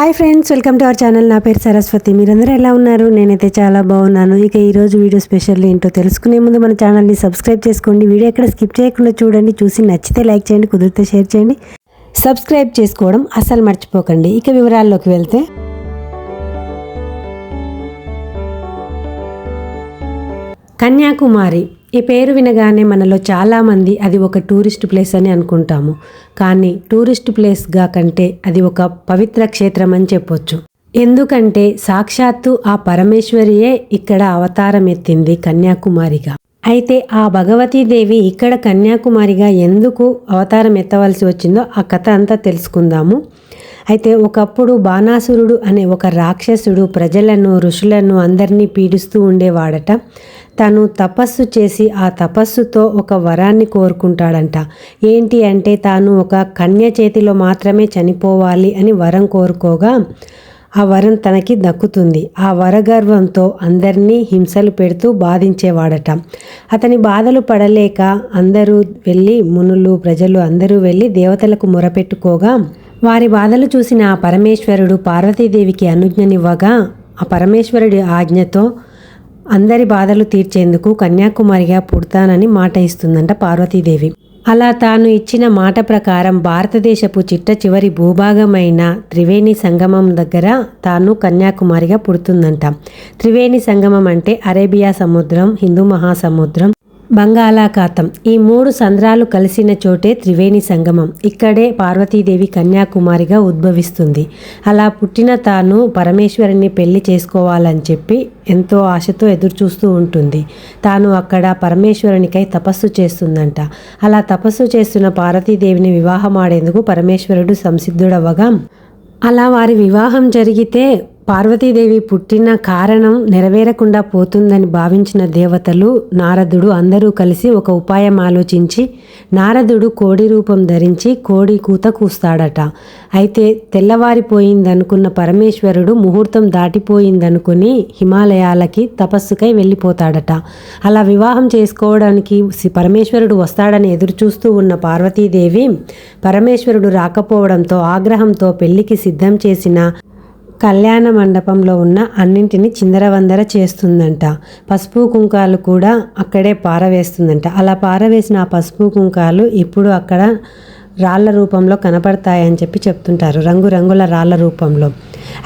Hi friends welcome to our channel. నా పేరు సరస్వతి. మీరందరూ ఎలా ఉన్నారు? నేనైతే చాలా బాగున్నాను. ఇక ఈరోజు వీడియో స్పెషల్ ఏంటో తెలుసుకునే ముందు మన ఛానల్ని సబ్స్క్రైబ్ చేసుకోండి. వీడియో ఎక్కడ స్కిప్ చేయకుండా చూడండి. చూసి నచ్చితే లైక్ చేయండి కుదిరితే షేర్ చేయండి. సబ్స్క్రైబ్ చేసుకోవడం అసలు మర్చిపోకండి. ఇక వివరాల్లోకి వెళ్తే కన్యాకుమారి. ఈ పేరు వినగానే మనలో చాలామంది అది ఒక టూరిస్ట్ ప్లేస్ అని అనుకుంటాము. కానీ టూరిస్ట్ ప్లేస్గా కంటే అది ఒక పవిత్ర క్షేత్రం అని చెప్పొచ్చు. ఎందుకంటే సాక్షాత్తు ఆ పరమేశ్వరియే ఇక్కడ అవతారం ఎత్తింది కన్యాకుమారిగా. అయితే ఆ భగవతీదేవి ఇక్కడ కన్యాకుమారిగా ఎందుకు అవతారం ఎత్తవలసి వచ్చిందో ఆ కథ అంతా తెలుసుకుందాము. అయితే ఒకప్పుడు బాణాసురుడు అనే ఒక రాక్షసుడు ప్రజలను ఋషులను అందరినీ పీడిస్తూ ఉండేవాడట. తను తపస్సు చేసి ఆ తపస్సుతో ఒక వరాన్ని కోరుకుంటాడంట. ఏంటి అంటే తాను ఒక కన్య చేతిలో మాత్రమే చనిపోవాలి అని వరం కోరుకోగా ఆ వరం తనకి దక్కుతుంది. ఆ వరగర్వంతో అందరినీ హింసలు పెడుతూ బాధించేవాడట. అతని బాధలు పడలేక అందరూ వెళ్ళి మునులు ప్రజలు అందరూ వెళ్ళి దేవతలకు మొరపెట్టుకోగా వారి బాధలు చూసిన ఆ పరమేశ్వరుడు పార్వతీదేవికి అనుజ్ఞనివ్వగా ఆ పరమేశ్వరుడి ఆజ్ఞతో అందరి బాధలు తీర్చేందుకు కన్యాకుమారిగా పుడతానని మాట ఇస్తుందంట పార్వతీదేవి. అలా తాను ఇచ్చిన మాట ప్రకారం భారతదేశపు చిట్ట చివరి భూభాగమైన త్రివేణి సంగమం దగ్గర తాను కన్యాకుమారిగా పుడుతుందంట. త్రివేణి సంగమం అంటే అరేబియా సముద్రం హిందూ మహాసముద్రం బంగాళాఖాతం. ఈ మూడు సంద్రాలు కలిసిన చోటే త్రివేణి సంగమం. ఇక్కడే పార్వతీదేవి కన్యాకుమారిగా ఉద్భవిస్తుంది. అలా పుట్టిన తాను పరమేశ్వరుని పెళ్ళి చేసుకోవాలని చెప్పి ఎంతో ఆశతో ఎదురుచూస్తూ ఉంటుంది. తాను అక్కడ పరమేశ్వరునికై తపస్సు చేస్తుందంట. అలా తపస్సు చేస్తున్న పార్వతీదేవిని వివాహమాడేందుకు పరమేశ్వరుడు సంసిద్ధుడవగా అలా వారి వివాహం జరిగితే పార్వతీదేవి పుట్టిన కారణం నెరవేరకుండా పోతుందని భావించిన దేవతలు నారదుడు అందరూ కలిసి ఒక ఉపాయం ఆలోచించి నారదుడు కోడి రూపం ధరించి కోడి కూత కూస్తాడట. అయితే తెల్లవారిపోయిందనుకున్న పరమేశ్వరుడు ముహూర్తం దాటిపోయిందనుకుని హిమాలయాలకి తపస్సుకై వెళ్ళిపోతాడట. అలా వివాహం చేసుకోవడానికి పరమేశ్వరుడు వస్తాడని ఎదురుచూస్తూ ఉన్న పార్వతీదేవి పరమేశ్వరుడు రాకపోవడంతో ఆగ్రహంతో పెళ్ళికి సిద్ధం చేసిన కళ్యాణ మండపంలో ఉన్న అన్నింటిని చిందరవందర చేస్తుందంట. పసుపు కుంకాలు కూడా అక్కడే పారవేస్తుందంట. అలా పారవేసిన ఆ పసుపు కుంకాలు ఇప్పుడు అక్కడ రాళ్ళ రూపంలో కనపడతాయని చెప్పి చెప్తుంటారు. రంగురంగుల రాళ్ళ రూపంలో.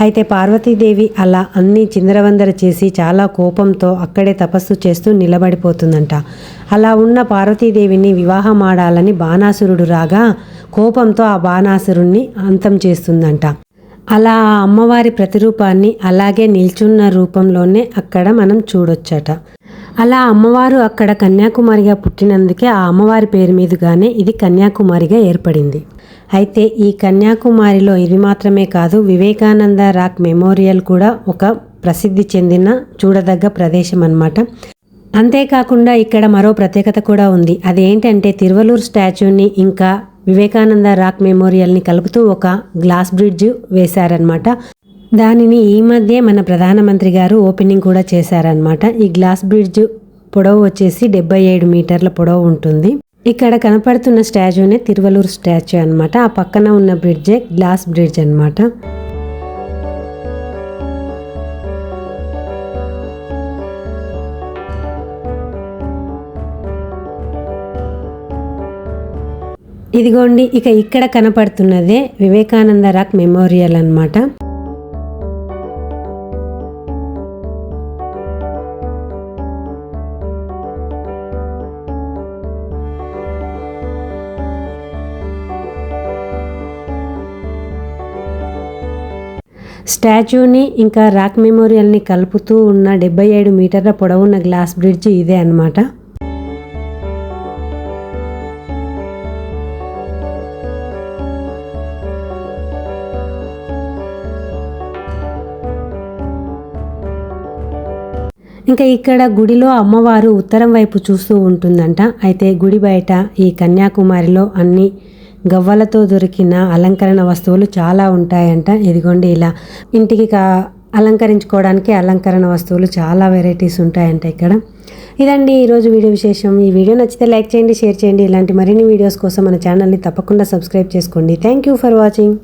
అయితే పార్వతీదేవి అలా అన్ని చిందరవందర చేసి చాలా కోపంతో అక్కడే తపస్సు చేస్తూ నిలబడిపోతుందంట. అలా ఉన్న పార్వతీదేవిని వివాహం ఆడాలని బాణాసురుడు రాగా కోపంతో ఆ బాణాసురుణ్ణి అంతం చేస్తుందంట. అలా ఆ అమ్మవారి ప్రతిరూపాన్ని అలాగే నిల్చున్న రూపంలోనే అక్కడ మనం చూడొచ్చట. అలా అమ్మవారు అక్కడ కన్యాకుమారిగా పుట్టినందుకే ఆ అమ్మవారి పేరు మీదుగానే ఇది కన్యాకుమారిగా ఏర్పడింది. అయితే ఈ కన్యాకుమారిలో ఇది మాత్రమే కాదు వివేకానంద రాక్ మెమోరియల్ కూడా ఒక ప్రసిద్ధి చెందిన చూడదగ్గ ప్రదేశం అన్నమాట అంతేకాకుండా ఇక్కడ మరో ప్రత్యేకత కూడా ఉంది. అదేంటంటే తిరువలూరు స్టాచ్యూని ఇంకా వివేకానంద రాక్ మెమోరియల్ని కలుపుతూ ఒక గ్లాస్ బ్రిడ్జ్ వేశారనమాట దానిని ఈ మధ్య మన ప్రధానమంత్రి గారు ఓపెనింగ్ కూడా చేశారనమాట ఈ గ్లాస్ బ్రిడ్జ్ పొడవు వచ్చేసి డెబ్బై ఏడు మీటర్ల పొడవు ఉంటుంది. ఇక్కడ కనపడుతున్న స్టాచ్యూనే తిరువలూరు స్టాచ్యూ అనమాట ఆ పక్కన ఉన్న బ్రిడ్జే గ్లాస్ బ్రిడ్జ్ అనమాట ఇదిగోండి ఇక ఇక్కడ కనపడుతున్నదే వివేకానంద రాక్ మెమోరియల్ అనమాట స్టాచ్యూని ఇంకా రాక్ మెమోరియల్ని కలుపుతూ ఉన్న డెబ్బై ఏడు మీటర్ల పొడవున్న గ్లాస్ బ్రిడ్జ్ ఇదే అనమాట ఇంకా ఇక్కడ గుడిలో అమ్మవారు ఉత్తరం వైపు చూస్తూ ఉంటుందంట. అయితే గుడి బయట ఈ కన్యాకుమారిలో అన్ని గవ్వలతో దొరికిన అలంకరణ వస్తువులు చాలా ఉంటాయంట. ఇదిగోండి ఇలా ఇంటికి కా అలంకరించుకోవడానికి అలంకరణ వస్తువులు చాలా వెరైటీస్ ఉంటాయంట ఇక్కడ. ఇదండి ఈరోజు వీడియో విశేషం. ఈ వీడియో నచ్చితే లైక్ చేయండి షేర్ చేయండి. ఇలాంటి మరిన్ని వీడియోస్ కోసం మన ఛానల్ని తప్పకుండా సబ్స్క్రైబ్ చేసుకోండి. Thank you for watching.